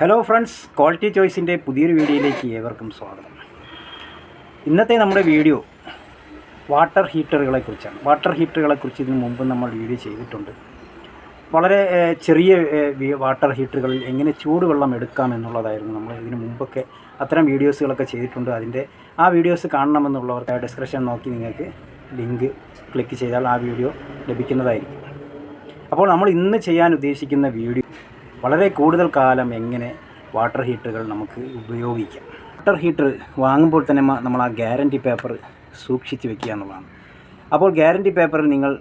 Hello friends quality ചോയ്സിന്റെ പുതിയൊരു വീഡിയോയിലേക്ക് ഏവർക്കും സ്വാഗതം. ഇന്നത്തെ നമ്മുടെ വീഡിയോ വാട്ടർ ഹീറ്ററുകളെ കുറിച്ചാണ്. വാട്ടർ ഹീറ്ററുകളെ കുറിച്ച് ഇതിനു മുമ്പ് നമ്മൾ വീഡിയോ ചെയ്തിട്ടുണ്ട്. വളരെ ചെറിയ വാട്ടർ ഹീറ്ററുകളിൽ എങ്ങനെ ചൂടുവെള്ളം എടുക്കാം എന്നുള്ളതായിരുന്നു നമ്മൾ ഇതിനു മുമ്പൊക്കെ അത്തരം വീഡിയോസുകളൊക്കെ ചെയ്തിട്ടുണ്ട്. അതിന്റെ ആ വീഡിയോസ് കാണണമെന്നുള്ളവർക്ക് ഡിസ്ക്രിപ്ഷൻ നോക്കി നിങ്ങൾക്ക് ലിങ്ക് ക്ലിക്ക് ചെയ്താൽ ആ വീഡിയോ ലഭിക്കുന്നതായിരിക്കും. അപ്പോൾ നമ്മൾ ഇന്ന് ചെയ്യാൻ ഉദ്ദേശിക്കുന്ന വീഡിയോ വളരെ കൂടുതൽ കാലം എങ്ങനെ വാട്ടർ ഹീറ്ററുകൾ നമുക്ക് ഉപയോഗിക്കാം? വാട്ടർ ഹീറ്റർ വാങ്ങുമ്പോൾ തന്നെ നമ്മൾ ആ ഗ്യാരന്റി പേപ്പർ സൂക്ഷിച്ച് വെക്കുക എന്നുള്ളതാണ്. അപ്പോൾ ഗ്യാരന്റി പേപ്പർ നിങ്ങൾ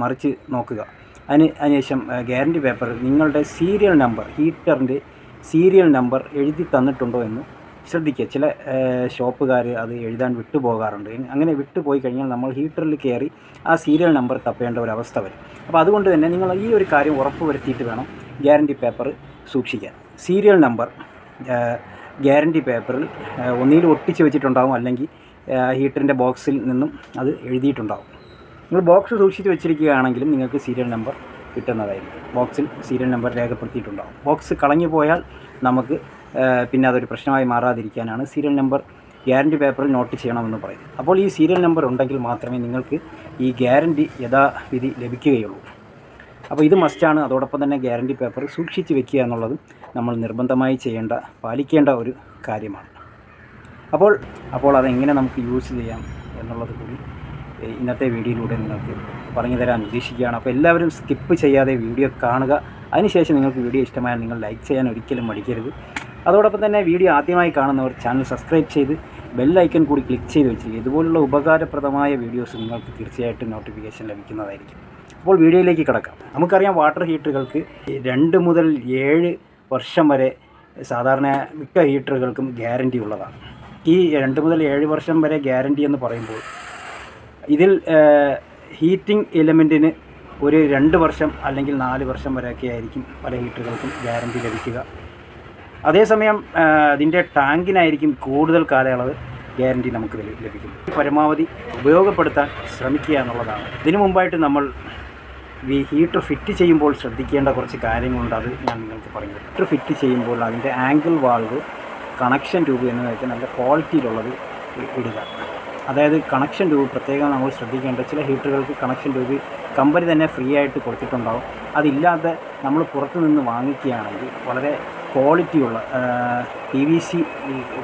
മറിച്ച് നോക്കുക. അതിന് അതിനുശേഷം ഗ്യാരന്റി പേപ്പർ നിങ്ങളുടെ സീരിയൽ നമ്പർ ഹീറ്ററിന്റെ സീരിയൽ നമ്പർ എഴുതി തന്നിട്ടുണ്ടോ എന്ന് ശ്രദ്ധിക്കുക. ചില ഷോപ്പുകാർ അത് എഴുതാൻ വിട്ടുപോകാറുണ്ട് അങ്ങനെ വിട്ടുപോയി കഴിഞ്ഞാൽ നമ്മൾ ഹീറ്ററിൽ കയറി ആ സീരിയൽ നമ്പർ തപ്പേണ്ട ഒരു അവസ്ഥ വരും. അപ്പോൾ അതുകൊണ്ട് തന്നെ നിങ്ങൾ ഈ ഒരു കാര്യം ഉറപ്പ് വരുത്തിയിട്ട് വേണം ഗ്യാരന്റി പേപ്പർ സൂക്ഷിക്കാൻ. സീരിയൽ നമ്പർ ഗ്യാരന്റി പേപ്പറിൽ ഒന്നിൽ ഒട്ടിച്ച് വെച്ചിട്ടുണ്ടാകും അല്ലെങ്കിൽ ഹീറ്ററിന്റെ ബോക്സിൽ നിന്നും അത് എഴുതിയിട്ടുണ്ടാകും നിങ്ങൾ ബോക്സ് സൂക്ഷിച്ച് വെച്ചിരിക്കുകയാണെങ്കിലും നിങ്ങൾക്ക് സീരിയൽ നമ്പർ കിട്ടുന്നതായിരിക്കും. ബോക്സിൽ സീരിയൽ നമ്പർ രേഖപ്പെടുത്തിയിട്ടുണ്ടാകും ബോക്സ് കളഞ്ഞു പോയാൽ നമുക്ക് പിന്നെ അതൊരു പ്രശ്നമായി മാറാതിരിക്കാനാണ് സീരിയൽ നമ്പർ ഗ്യാരന്റി പേപ്പറിൽ നോട്ട് ചെയ്യണമെന്ന് പറയുന്നത്. അപ്പോൾ ഈ സീരിയൽ നമ്പർ ഉണ്ടെങ്കിൽ മാത്രമേ നിങ്ങൾക്ക് ഈ ഗ്യാരന്റി യഥാവിധി ലഭിക്കുകയുള്ളൂ. അപ്പോൾ ഇത് മസ്റ്റാണ് അതോടൊപ്പം തന്നെ ഗ്യാരണ്ടി പേപ്പർ സൂക്ഷിച്ച് വെക്കുക എന്നുള്ളത് നമ്മൾ നിർബന്ധമായി ചെയ്യേണ്ട പാലിക്കേണ്ട ഒരു കാര്യമാണ്. അപ്പോൾ അപ്പോൾ അതെങ്ങനെ നമുക്ക് യൂസ് ചെയ്യാം എന്നുള്ളത് കൂടി ഇന്നത്തെ വീഡിയോയിലൂടെ നിങ്ങൾക്ക് പറഞ്ഞു തരാൻ ഉദ്ദേശിക്കുകയാണ്. അപ്പോൾ എല്ലാവരും സ്കിപ്പ് ചെയ്യാതെ വീഡിയോ കാണുക. അതിനുശേഷം നിങ്ങൾക്ക് വീഡിയോ ഇഷ്ടമായാൽ നിങ്ങൾ ലൈക്ക് ചെയ്യാൻ ഒരിക്കലും മടിക്കരുത്. അതോടൊപ്പം തന്നെ വീഡിയോ ആദ്യമായി കാണുന്നവർ ചാനൽ സബ്സ്ക്രൈബ് ചെയ്ത് ബെല്ലൈക്കൺ കൂടി ക്ലിക്ക് ചെയ്ത് വെച്ചിരിക്കുക. ഇതുപോലുള്ള ഉപകാരപ്രദമായ വീഡിയോസ് നിങ്ങൾക്ക് തീർച്ചയായിട്ടും നോട്ടിഫിക്കേഷൻ ലഭിക്കുന്നതായിരിക്കും. അപ്പോൾ വീഡിയോയിലേക്ക് കിടക്കാം. നമുക്കറിയാം വാട്ടർ ഹീറ്ററുകൾക്ക് രണ്ട് മുതൽ ഏഴ് വർഷം വരെ സാധാരണ മിക്ക ഹീറ്ററുകൾക്കും ഗ്യാരണ്ടി ഉള്ളതാണ്. ഈ രണ്ട് മുതൽ ഏഴ് വർഷം വരെ ഗ്യാരണ്ടി എന്ന് പറയുമ്പോൾ ഇതിൽ ഹീറ്റിംഗ് എലമെന്റിന് ഒരു രണ്ട് വർഷം അല്ലെങ്കിൽ നാല് വർഷം വരെയൊക്കെ ആയിരിക്കും പല ഹീറ്ററുകൾക്കും ഗ്യാരണ്ടി ലഭിക്കുക. അതേസമയം ഇതിന്റെ ടാങ്കിനായിരിക്കും കൂടുതൽ കാലയളവ് ഗ്യാരണ്ടി നമുക്ക് ലഭി- ലഭിക്കുന്നത്. പരമാവധി ഉപയോഗപ്പെടുത്താൻ ശ്രമിക്കുക എന്നുള്ളതാണ്. ഇതിനു മുമ്പായിട്ട് നമ്മൾ ഈ ഹീറ്റർ ഫിറ്റ് ചെയ്യുമ്പോൾ ശ്രദ്ധിക്കേണ്ട കുറച്ച് കാര്യങ്ങളുണ്ട് അത് ഞാൻ നിങ്ങൾക്ക് പറഞ്ഞു ഹീറ്റർ ഫിറ്റ് ചെയ്യുമ്പോൾ അതിന്റെ ആംഗിൾ വാൾവ് കണക്ഷൻ ട്യൂബ് വെച്ചാൽ നല്ല ക്വാളിറ്റിയിലുള്ളത് ഇടുക. അതായത് കണക്ഷൻ ട്യൂബ് പ്രത്യേകം നമ്മൾ ശ്രദ്ധിക്കേണ്ട ചില ഹീറ്ററുകൾക്ക് കണക്ഷൻ ട്യൂബ് കമ്പനി തന്നെ ഫ്രീ ആയിട്ട് കൊടുത്തിട്ടുണ്ടാവും. അതില്ലാതെ നമ്മൾ പുറത്തു നിന്ന് വാങ്ങിക്കുകയാണെങ്കിൽ വളരെ ക്വാളിറ്റിയുള്ള പി വി സി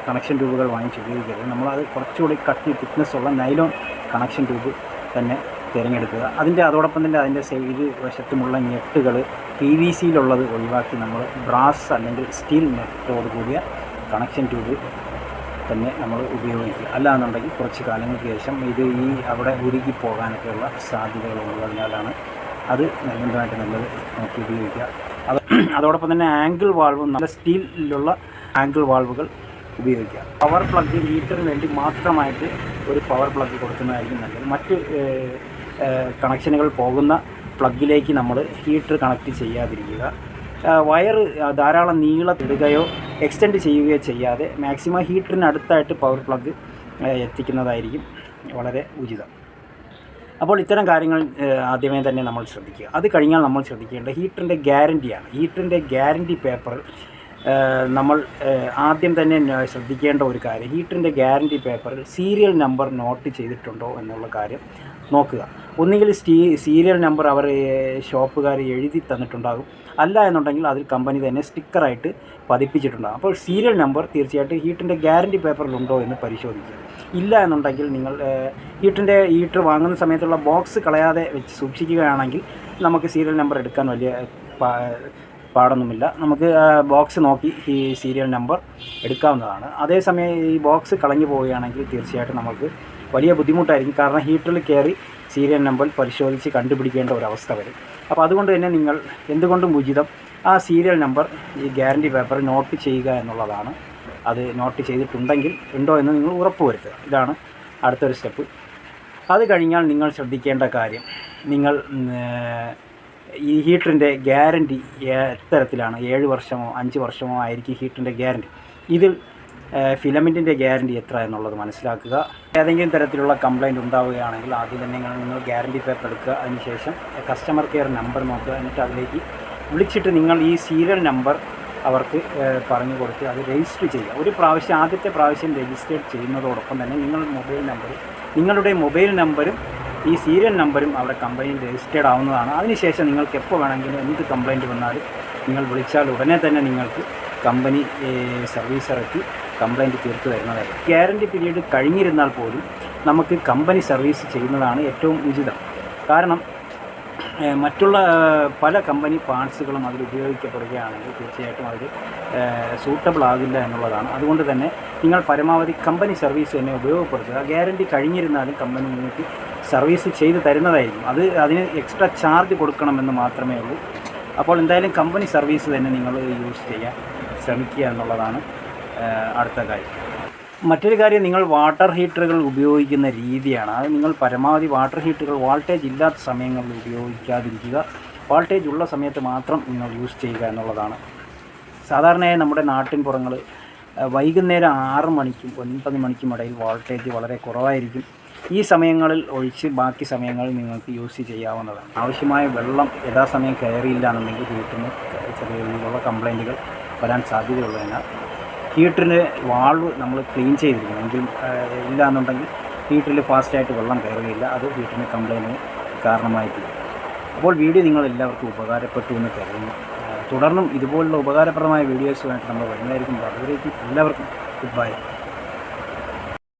കണക്ഷൻ ട്യൂബുകൾ വാങ്ങിച്ച് ഉപയോഗിക്കരുത്. നമ്മളത് കുറച്ചുകൂടി കട്ടി തിക്നെസ്സുള്ള നൈലോൺ കണക്ഷൻ ട്യൂബ് തന്നെ തിരഞ്ഞെടുക്കുക. അതിന്റെ അതോടൊപ്പം തന്നെ അതിന്റെ സൈഡ് വശത്തുമുള്ള ഞെട്ടുകൾ പി വി സിയിലുള്ളത് ഒഴിവാക്കി നമ്മൾ ബ്രാസ് അല്ലെങ്കിൽ സ്റ്റീൽ നെറ്റോട് കൂടിയ കണക്ഷൻ ട്യൂബ് തന്നെ നമ്മൾ ഉപയോഗിക്കുക. അല്ലാന്നുണ്ടെങ്കിൽ കുറച്ച് കാലങ്ങൾക്ക് ശേഷം ഇത് ഈ അവിടെ ഉരുകി പോകാനൊക്കെയുള്ള സാധ്യതകളുള്ളതിനാലാണ് അത് നിർബന്ധമായിട്ട് നല്ലത് നോക്കി ഉപയോഗിക്കുക. അത് അതോടൊപ്പം തന്നെ ആംഗിൾ വാൾവും നല്ല സ്റ്റീലിലുള്ള ആംഗിൾ വാൾവുകൾ ഉപയോഗിക്കുക. പവർ പ്ലഗ് ഹീറ്ററിന് വേണ്ടി മാത്രമായിട്ട് ഒരു പവർ പ്ലഗ് കൊടുക്കുന്നതായിരിക്കും നല്ലത്. മറ്റ് കണക്ഷനുകൾ പോകുന്ന പ്ലഗിലേക്ക് നമ്മൾ ഹീറ്റർ കണക്ട് ചെയ്യാതിരിക്കുക. വയർ ധാരാളം നീളത്തിടുകയോ എക്സ്റ്റെൻഡ് ചെയ്യുകയോ ചെയ്യാതെ മാക്സിമം ഹീറ്ററിനടുത്തായിട്ട് പവർ പ്ലഗ് എത്തിക്കുന്നതായിരിക്കും വളരെ ഉചിതം. അപ്പോൾ ഇത്തരം കാര്യങ്ങൾ ആദ്യമേ തന്നെ നമ്മൾ ശ്രദ്ധിക്കുക. അത് കഴിഞ്ഞാൽ നമ്മൾ ശ്രദ്ധിക്കേണ്ട ഹീറ്ററിന്റെ ഗ്യാരന്റിയാണ്. ഹീറ്ററിന്റെ ഗ്യാരന്റി പേപ്പർ നമ്മൾ ആദ്യം തന്നെ ശ്രദ്ധിക്കേണ്ട ഒരു കാര്യം ഹീറ്ററിന്റെ ഗ്യാരന്റി പേപ്പറിൽ സീരിയൽ നമ്പർ നോട്ട് ചെയ്തിട്ടുണ്ടോ എന്നുള്ള കാര്യം നോക്കുക. ഒന്നുകിൽ സ്റ്റീ സീരിയൽ നമ്പർ അവർ ഷോപ്പുകാർ എഴുതി തന്നിട്ടുണ്ടാകും. അല്ല എന്നുണ്ടെങ്കിൽ അതിൽ കമ്പനി തന്നെ സ്റ്റിക്കറായിട്ട് പതിപ്പിച്ചിട്ടുണ്ടാകും. അപ്പോൾ സീരിയൽ നമ്പർ തീർച്ചയായിട്ടും ഹീറ്റിന്റെ ഗ്യാരണ്ടി പേപ്പറിലുണ്ടോ എന്ന് പരിശോധിക്കുക. ഇല്ല എന്നുണ്ടെങ്കിൽ നിങ്ങൾ ഹീറ്റിന്റെ ഹീറ്റർ വാങ്ങുന്ന സമയത്തുള്ള ബോക്സ് കളയാതെ വെച്ച് സൂക്ഷിക്കുകയാണെങ്കിൽ നമുക്ക് സീരിയൽ നമ്പർ എടുക്കാൻ വലിയ പാടൊന്നുമില്ല. നമുക്ക് ബോക്സ് നോക്കി ഈ സീരിയൽ നമ്പർ എടുക്കാവുന്നതാണ്. അതേസമയം ഈ ബോക്സ് കളഞ്ഞു പോവുകയാണെങ്കിൽ തീർച്ചയായിട്ടും നമുക്ക് വലിയ ബുദ്ധിമുട്ടായിരിക്കും. കാരണം ഹീറ്ററിൽ കയറി സീരിയൽ നമ്പർ പരിശോധിച്ച് കണ്ടുപിടിക്കേണ്ട ഒരു അവസ്ഥ വരും. അപ്പോൾ അതുകൊണ്ട് തന്നെ നിങ്ങൾ എന്തുകൊണ്ടും ഉചിതം ആ സീരിയൽ നമ്പർ ഈ ഗ്യാരണ്ടി പേപ്പർ നോട്ട് ചെയ്യുക എന്നുള്ളതാണ്. അത് നോട്ട് ചെയ്തിട്ടുണ്ടെങ്കിൽ ഉണ്ടോ എന്ന് നിങ്ങൾ ഉറപ്പുവരുത്തുക. ഇതാണ് അടുത്തൊരു സ്റ്റെപ്പ്. അത് കഴിഞ്ഞാൽ നിങ്ങൾ ശ്രദ്ധിക്കേണ്ട കാര്യം നിങ്ങൾ ഈ ഹീറ്ററിന്റെ ഗ്യാരണ്ടി എത്തരത്തിലാണ്. ഏഴ് വർഷമോ അഞ്ച് വർഷമോ ആയിരിക്കും ഹീറ്ററിന്റെ ഗ്യാരണ്ടി. ഇതിൽ ഫിലമെന്റിന്റെ ഗ്യാരണ്ടി എത്ര എന്നുള്ളത് മനസ്സിലാക്കുക. ഏതെങ്കിലും തരത്തിലുള്ള കംപ്ലൈന്റ് ഉണ്ടാവുകയാണെങ്കിൽ ആദ്യം തന്നെ നിങ്ങൾ നിങ്ങൾ ഗ്യാരന്റി പേപ്പർ എടുക്കുക. അതിനുശേഷം കസ്റ്റമർ കെയർ നമ്പർ നോക്കുക. എന്നിട്ട് അതിലേക്ക് വിളിച്ചിട്ട് നിങ്ങൾ ഈ സീരിയൽ നമ്പർ അവർക്ക് പറഞ്ഞു കൊടുത്ത് അത് രജിസ്റ്റർ ചെയ്യുക. ഒരു പ്രാവശ്യം ആദ്യത്തെ പ്രാവശ്യം രജിസ്റ്റർ ചെയ്യുന്നതോടൊപ്പം തന്നെ നിങ്ങളുടെ മൊബൈൽ നമ്പർ നിങ്ങളുടെ മൊബൈൽ നമ്പരും ഈ സീരിയൽ നമ്പരും അവിടെ കമ്പനിയിൽ രജിസ്റ്റേർഡ് ആവുന്നതാണ്. അതിനുശേഷം നിങ്ങൾക്ക് എപ്പോൾ വേണമെങ്കിലും എന്ത് കംപ്ലൈന്റ് വന്നാലും നിങ്ങൾ വിളിച്ചാൽ ഉടനെ തന്നെ നിങ്ങൾക്ക് കമ്പനി സർവീസ് ഇറക്കി. കംപ്ലൈന്റ് തീർത്തു തരുന്നതായിരിക്കും ഗ്യാരണ്ടി പീരീഡ് കഴിഞ്ഞിരുന്നാൽ പോലും നമുക്ക് കമ്പനി സർവീസ് ചെയ്യുന്നതാണ് ഏറ്റവും ഉചിതം. കാരണം മറ്റുള്ള പല കമ്പനി പാർട്സുകളും അതിൽ ഉപയോഗിക്കപ്പെടുകയാണെങ്കിൽ തീർച്ചയായിട്ടും അതിൽ സൂട്ടബിൾ ആകില്ല എന്നുള്ളതാണ്. അതുകൊണ്ട് തന്നെ നിങ്ങൾ പരമാവധി കമ്പനി സർവീസ് തന്നെ ഉപയോഗപ്പെടുത്തുക. ഗ്യാരണ്ടി കഴിഞ്ഞിരുന്നാലും കമ്പനി നിങ്ങൾക്ക് സർവീസ് ചെയ്ത് തരുന്നതായിരിക്കും. അത് അതിന് എക്സ്ട്രാ ചാർജ് കൊടുക്കണമെന്ന് മാത്രമേ ഉള്ളൂ. അപ്പോൾ എന്തായാലും കമ്പനി സർവീസ് തന്നെ നിങ്ങൾ യൂസ് ചെയ്യാൻ ശ്രമിക്കുക എന്നുള്ളതാണ് അടുത്ത കാര്യം. മറ്റൊരു കാര്യം നിങ്ങൾ വാട്ടർ ഹീറ്ററുകൾ ഉപയോഗിക്കുന്ന രീതിയാണ്. അത് നിങ്ങൾ പരമാവധി വാട്ടർ ഹീറ്ററുകൾ വോൾട്ടേജ് ഇല്ലാത്ത സമയങ്ങളിൽ ഉപയോഗിക്കാതിരിക്കുക. വോൾട്ടേജ് ഉള്ള സമയത്ത് മാത്രം നിങ്ങൾ യൂസ് ചെയ്യുക എന്നുള്ളതാണ്. സാധാരണയായി നമ്മുടെ നാട്ടിൻ പുറങ്ങൾ വൈകുന്നേരം ആറ് മണിക്കും ഒൻപത് മണിക്കും ഇടയിൽ വോൾട്ടേജ് വളരെ കുറവായിരിക്കും. ഈ സമയങ്ങളിൽ ഒഴിച്ച് ബാക്കി സമയങ്ങളിൽ നിങ്ങൾക്ക് യൂസ് ചെയ്യാവുന്നതാണ്. ആവശ്യമായ വെള്ളം യഥാസമയം കയറിയില്ല എന്നുണ്ടെങ്കിൽ വീട്ടിൽ നിന്ന് ചെറിയ രീതിയിലുള്ള കംപ്ലൈന്റുകൾ വരാൻ സാധ്യതയുള്ളതിനാൽ ഹീറ്ററിന്റെ വാൾവ് നമ്മൾ ക്ലീൻ ചെയ്തിരിക്കണം. എങ്കിൽ ഇല്ല എന്നുണ്ടെങ്കിൽ ഹീറ്ററിൽ ഫാസ്റ്റായിട്ട് വെള്ളം കയറുകയില്ല. അത് ഹീറ്ററിന് കംപ്ലൈന്റിന് കാരണമായിട്ടില്ല അപ്പോൾ വീഡിയോ നിങ്ങൾ എല്ലാവർക്കും ഉപകാരപ്പെട്ടു എന്ന് കരുതുന്നു. തുടർന്നും ഇതുപോലുള്ള ഉപകാരപ്രദമായ വീഡിയോസുമായിട്ട് നമ്മൾ വരുന്നതായിരിക്കും. അതുവരേക്കും എല്ലാവർക്കും ഗുഡ് ബൈ.